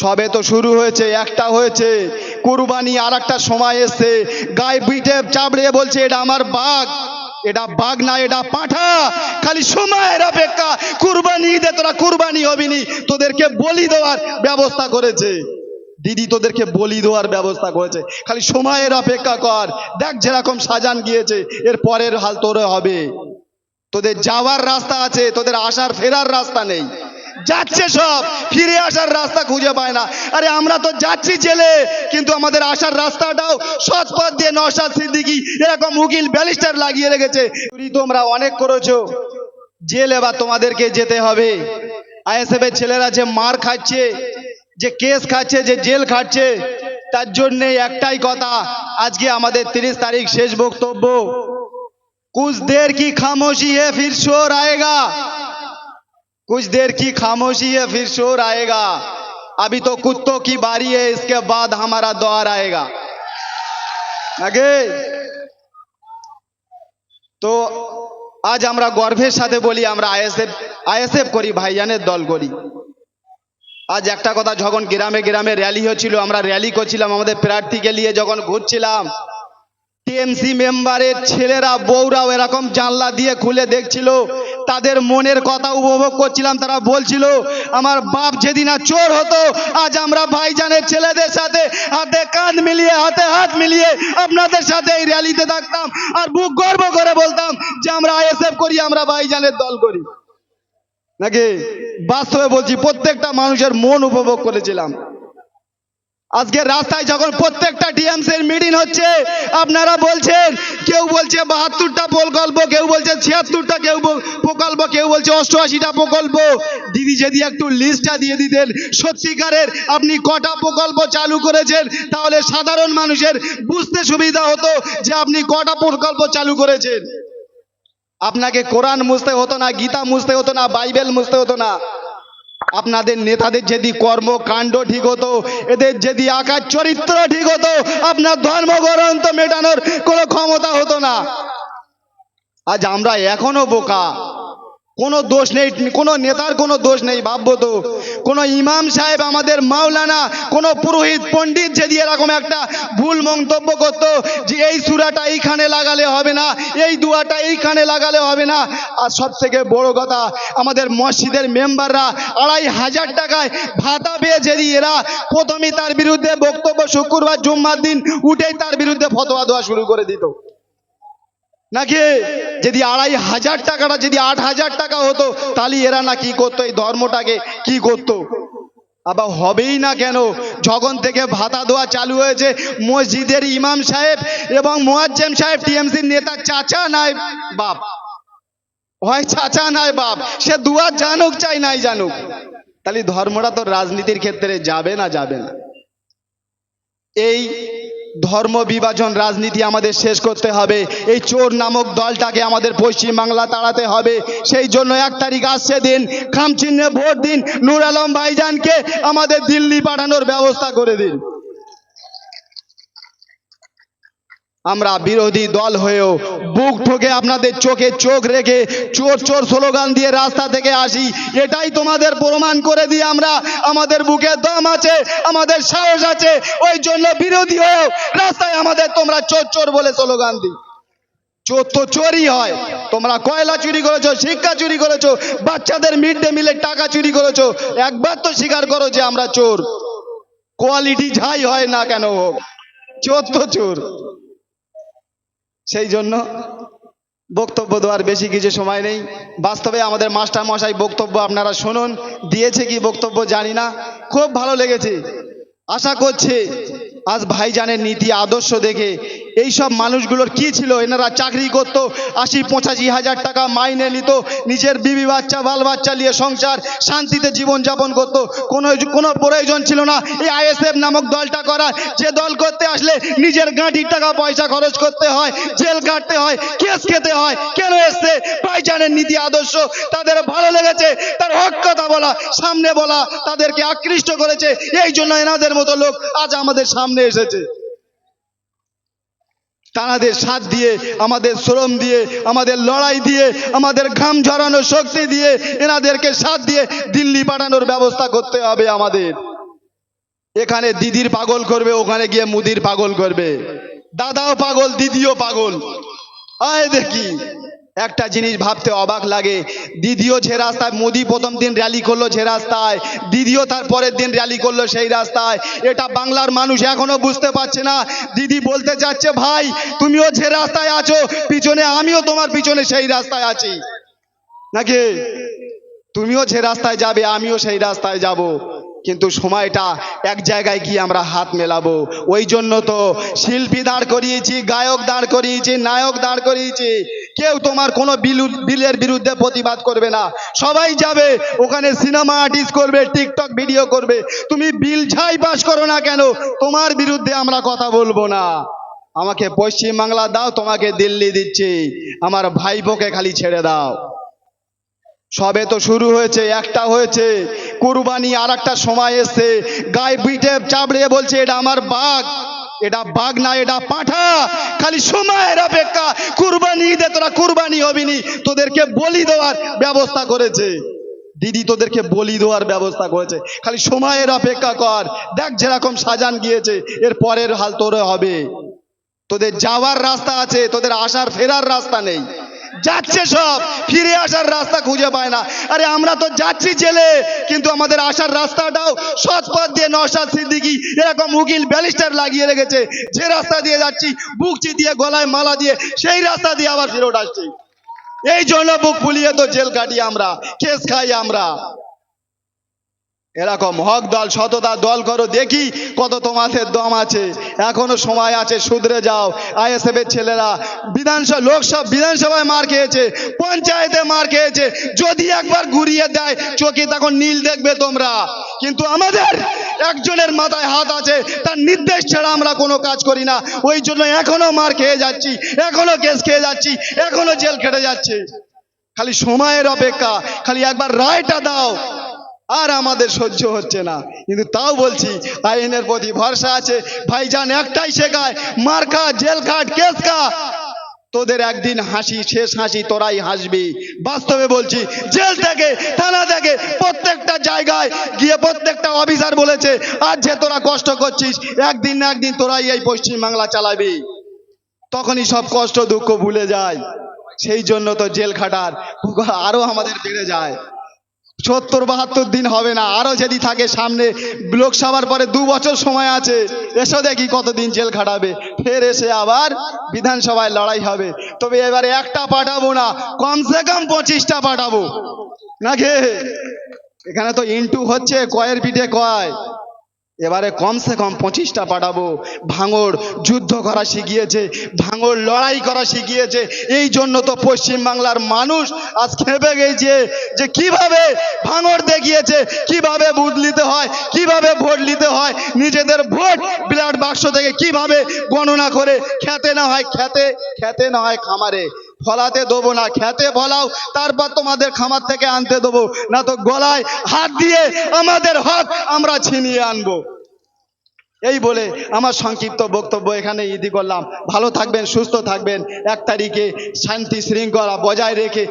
সবে তো শুরু হয়েছে, একটা হয়েছে। কুরবানি আর একটা সময় এসছে। গায়ে পিঠে চাপড়ে বলছে, এটা আমার বাঘ। এটা বাঘ না, এটা পাঠা। খালি সময়ের অপেক্ষা। কুরবানি ঈদে তোরা কুরবানি হবিনি তোদেরকে বলি দেওয়ার ব্যবস্থা করেছে। দিদি তোদেরকে বলি দেওয়ার ব্যবস্থা করেছে। খালি সময়ের অপেক্ষা কর। দেখ যেরকম সাজান গিয়েছে, এর পরের হাল তোর হবে। তোদের যাওয়ার রাস্তা আছে, তোদের আসার, ফেরার রাস্তা নেই। যাচ্ছে সব ফিরে আসার রাস্তা খুঁজে পায় না আরে আমরা তো যাচ্ছি জেলে কিন্তু আমাদের আসার রাস্তাটাও সৎ পথ দিয়ে নসাদ সিদ্দিকি এরকম উকিল ব্যালিস্টার লাগিয়ে রেখেছে চুরি তোমরা অনেক করেছো জেল এবার তোমাদেরকে যেতে হবে আইএসএফ এর ছেলেরা যে মার খাচ্ছে যে কেস খাচ্ছে যে জেল খাচ্ছে তার জন্যে একটাই কথা আজকে আমাদের তিরিশ তারিখ শেষ বক্তব্য कुछ देर की खामोशी है फिर शोर आएगा कुछ देर की खामोशी है फिर शोर आएगा अभी तो कुत्तों की बारी है इसके बाद हमारा दौर आएगा আগে তো আজ আমরা গর্বের সাথে বলি আমরা আইএসএফ আইএসএফ করি ভাইজানের দল করি আজ একটা কথা যখন গ্রামে গ্রামে র্যালি হচ্ছিল আমরা র্যালি করছিলাম আমাদের প্রার্থীকে নিয়ে যখন ঘুরছিলাম টিএমসি মেম্বারের ছেলেরা বউরাও এরকম জানলা দিয়ে খুলে দেখছিল তাদের মনের কথা উপভোগ করছিলাম, তারা বলছিল, আমার বাপ যেদিন না চোর হতো, আজ আমরা ভাইজানের ছেলেদের সাথে হাতে কাঁধ মিলিয়ে, হাতে হাত মিলিয়ে আপনাদের সাথে এই র্যালিতে থাকতাম আর বুক গর্ব করে বলতাম যে আমরা আইএসএফ করি, আমরা ভাইজানের দল করি। নাকি? বাস্তবে বলছি, প্রত্যেকটা মানুষের মন উপভোগ করেছিলাম। আজকে রাস্তায় যখন প্রত্যেকটা টিএমসির মিটিং হচ্ছে, আপনারা বলছেন, কেউ বলছে বাহাত্তরটা প্রকল্প, কেউ বলছে ছিয়াত্তরটা, কেউ প্রকল্প, কেউ বলছে অষ্টআশিটা প্রকল্প। দিদি যদি একটু লিস্টটা দিয়ে দিতেন, সত্যিকারের আপনি কটা প্রকল্প চালু করেছেন, তাহলে সাধারণ মানুষের বুঝতে সুবিধা হতো যে আপনি কটা প্রকল্প চালু করেছেন। আপনাকে কোরআন মুছতে হতো না, গীতা মুছতে হতো না, বাইবেল মুছতে হতো না। আপনাদের নেতাদের যদি কর্মকাণ্ড ঠিক হতো, এদের যদি আকার চরিত্র ঠিক হতো, আপনার ধর্মগ্রন্থ মেটানোর কোনো ক্ষমতা হতো না। আজ আমরা এখনও বোকা। কোনো দোষ নেই, কোনো নেতার কোনো দোষ নেই ভাববো তো কোনো ইমাম সাহেব আমাদের মাওলানা, কোনো পুরোহিত পণ্ডিত যদি এরকম একটা ভুল মন্তব্য করতো যে এই সুরাটা এইখানে লাগালে হবে না, এই দুয়াটা এইখানে লাগালে হবে না। আর সব থেকে বড় কথা, আমাদের মসজিদের মেম্বাররা আড়াই হাজার টাকায় ভাতা পেয়ে যদি এরা প্রথমেই তার বিরুদ্ধে বক্তব্য শুক্রবার, জুম্মার দিন উঠেই তার বিরুদ্ধে ফতোয়া দেওয়া শুরু করে দিত। নাকি? যদি আড়াই হাজার টাকাটা, যদি আট হাজার টাকা হতো, তাহলে এরা না কি করতো? এই ধর্মটাকে কি করতো? আবার হবেই না কেন? যখন থেকে ভাতা দেওয়া চালু হয়েছে, মসজিদের ইমাম সাহেব এবং মোয়াজ্জেম সাহেব টিএমসির নেতা চাচা নাই বাপ। হয় চাচা নাই বাপ। সে দুয়ার জানুক চাই নাই জানুক। তাহলে ধর্মটা তো রাজনীতির ক্ষেত্রে যাবে না যাবে না। এই ধর্ম বিভাজন রাজনীতি আমাদের শেষ করতে হবে। এই চোর নামক দলটাকে আমাদের পশ্চিমবাংলা তাড়াতে হবে। সেই জন্য এক তারিখ আসছে দিন, খামচিহ্নে ভোট দিন, নূর আলম ভাইজানকে আমাদের দিল্লি পাঠানোর ব্যবস্থা করে দিন। আমরা বিরোধী দল হয়েও বুক ঠোকে আপনাদের চোখে চোখ রেখে চোর চোর স্লোগান দিয়ে রাস্তা থেকে আসি। এটাই তোমাদের প্রমাণ করে দিই আমরা আমাদের বুকে দম আছে, আমাদের সাহস আছে। ওই জন্য বিরোধী হয়েও রাস্তায় আমাদের তোমরা চোর চোর বলে স্লোগান দিই। চোর তো চোরই হয়। তোমরা কয়লা চুরি করেছ, শিক্ষা চুরি করেছ, বাচ্চাদের মিড ডে মিলের টাকা চুরি করেছ, একবার তো স্বীকার করো যে আমরা চোর। কোয়ালিটি যাই হয় না কেন হোক, চোর তো চোর। সেই জন্য বক্তব্য দেওয়ার বেশি কিছু সময় নেই। বাস্তবে আমাদের মাস্টার মশাই বক্তব্য আপনারা শুনুন, দিয়েছে কি বক্তব্য জানি না। খুব ভালো লেগেছে। আশা করছে আজ ভাইজানের নীতি, আদর্শ দেখে এই সব মানুষগুলোর কি ছিল? এনারা চাকরি করত, আশি, পঁচাশি হাজার টাকা মাইনে নিত, নিজের বিবি বাচ্চা, বাল বাচ্চা নিয়ে সংসার, শান্তিতে জীবন যাপন করত। কোনো কোনো প্রয়োজন ছিল না। এই আইএসএফ নামক দলটা করা যে দল করতে আসলে নিজের গাঁটির টাকা পয়সা খরচ করতে হয়, জেল কাটতে হয়, কেস খেতে হয়। কেন এসছে? ভাইজানের নীতি, আদর্শ তাদের ভালো লেগেছে, তার হক কথা বলা, সামনে বলা তাদেরকে আকৃষ্ট করেছে। এই জন্য এনাদের মতো লোক আজ আমাদের সামনে এসেছে। তানাদের সাথ দিয়ে, আমাদের শ্রম দিয়ে, আমাদের লড়াই দিয়ে, আমাদের ঘাম ঝরানোর শক্তি দিয়ে এনাদেরকে সাথ দিয়ে দিল্লি পাঠানোর ব্যবস্থা করতে হবে আমাদের। এখানে দিদির পাগল করবে, ওখানে গিয়ে মুদির পাগল করবে। দাদাও পাগল, দিদিও পাগল। আয় দেখি। একটা জিনিস ভাবতে অবাক লাগে। দিদিও যে রাস্তায় মোদি প্রথম দিন র্যালি করল যে রাস্তায়, দিদিও তার পরের দিন র্যালি করল সেই রাস্তায়। এটা বাংলার মানুষ এখনও বুঝতে পারছে না। দিদি বলতে চাচ্ছে ভাই, তুমিও যে রাস্তায় আছো, পিছনে আমিও তোমার পিছনে সেই রাস্তায় আছি। নাকি? তুমিও যে রাস্তায় যাবে, আমিও সেই রাস্তায় যাব। কিন্তু সময়টা এক জায়গায় গিয়ে আমরা হাত মেলাবো। ওই জন্য তো শিল্পী দাঁড় করিয়েছি, গায়ক দাঁড় করিয়েছি, নায়ক দাঁড় করিয়েছি। কেউ তোমার কোনো বিলু- বিলের বিরুদ্ধে প্রতিবাদ করবে না। সবাই যাবে, ওখানে সিনেমা আর্টিস্ট করবে, টিকটক ভিডিও করবে। তুমি বিল ছাই পাস করো না কেন, তোমার বিরুদ্ধে আমরা কথা বলব না। আমাকে পশ্চিম বাংলা দাও, তোমাকে দিল্লি দিচ্ছি। আমার ভাইপোকে খালি ছেড়ে দাও। সবে তো শুরু হয়েছে, একটা হয়েছে। কুরবানি আর একটা সময় এসছে। গায়ে পিঠে চাপড়ে বলছে, এটা আমার বাঘ। এটা বাঘ না, এটা পাঠা। খালি সময়ের অপেক্ষা। কুরবানি ঈদে তোরা কুরবানি হবিনি তোদেরকে বলি দেওয়ার ব্যবস্থা করেছে। দিদি তোদেরকে বলি দেওয়ার ব্যবস্থা করেছে। খালি সময়ের অপেক্ষা কর। দেখ যেরকম সাজান গিয়েছে, এর পরের হাল তোর হবে। তোদের যাওয়ার রাস্তা আছে, তোদের আসার, ফেরার রাস্তা নেই। যাচ্ছে সব। ফিরে আসার রাস্তা খুঁজে পায় না। আরে, আমরা তো যাচ্ছি জেলে, কিন্তু আমাদের আসার রাস্তাটাও সৎপথ দিয়ে নসাদ সিদ্দিকি এরকম উকিল ব্যালিস্টার লাগিয়ে রেখেছে। যে রাস্তা দিয়ে যাচ্ছি, বুক চিতিয়ে, গলায় মালা দিয়ে, সেই রাস্তা দিয়ে আবার ফেরত আসছি। এই জন্য বুক ফুলিয়ে তো জেল কাটি আমরা, কেস খাই আমরা। এরকম হক দল, সততা দল করো, দেখি কত তোমাদের দম আছে। এখনও সময় আছে শুধরে যাও। আইএসএফ এর ছেলেরা, বিধানসভা, লোকসভা, বিধানসভায় মার খেয়েছে, পঞ্চায়েতে মার খেয়েছে। যদি একবার ঘুরিয়ে দেয়, চোখে তখন নীল দেখবে তোমরা। কিন্তু আমাদের একজনের মাথায় হাত আছে, তার নির্দেশ ছাড়া আমরা কোনো কাজ করি না। ওই জন্য এখনও মার খেয়ে যাচ্ছি, এখনও কেস খেয়ে যাচ্ছি, এখনও জেল খেটে যাচ্ছে। খালি সময়ের অপেক্ষা, খালি একবার রায়টা দাও। আর আমাদের সহ্য হচ্ছে না। কিন্তু তাও বলছি, আইনের প্রতি ভরসা আছে। ভাইজান একটাই শেখায়, মার খা, জেল খাট, কেস তোদের একদিন হাসি, শেষ হাসি তোরাই হাসবি। বাস্তবে বলছি, জেল থেকে, থানা থেকে প্রত্যেকটা জায়গায় গিয়ে প্রত্যেকটা অফিসার বলেছে আর যে তোরা কষ্ট করছিস, একদিন না একদিন তোরাই এই পশ্চিম বাংলা চালাবি। তখনই সব কষ্ট দুঃখ ভুলে যায়। সেই জন্য তো জেল খাটার আরও আমাদের বেড়ে যায়। সত্তর, বাহাত্তর দিন হবে না। আরও যদি থাকে সামনে, লোকসভার পরে দু বছর সময় আছে। এসো দেখি কতদিন জেল খাটাবে। ফের এসে আবার বিধানসভায় লড়াই হবে। তবে এবারে একটা পাঠাবো না, কমসে কম পঁচিশটা পাঠাবো। নাকি? এখানে তো ইন্টু হচ্ছে, কয়ের পিঠে কয়। এবারে কমসে কম পঁচিশটা পাঠাবো। ভাঙড় যুদ্ধ করা শিখিয়েছে, ভাঙড় লড়াই করা শিখিয়েছে। এই জন্য তো পশ্চিম বাংলার মানুষ আজ খেপে গেছে যে কীভাবে ভাঙড় দেখিয়েছে, কীভাবে বুথ নিতে হয়, কীভাবে ভোট নিতে হয়, নিজেদের ভোট ব্লাড বাক্স থেকে কীভাবে গণনা করে, খেতে না হয়, খেতে খেতে না হয় খামারে। ফলাতে দেবো না, খেতে ফলাও, তারপর তোমাদের খামার থেকে আনতে দেবো। না তো গলায় হাত দিয়ে আমাদের হক আমরা ছিনিয়ে আনব। এই বলে আমার সংক্ষিপ্ত বক্তব্য এখানে ইদি করলাম। ভালো থাকবেন, সুস্থ থাকবেন। এক তারিখে শান্তি শৃঙ্খলা বজায় রেখে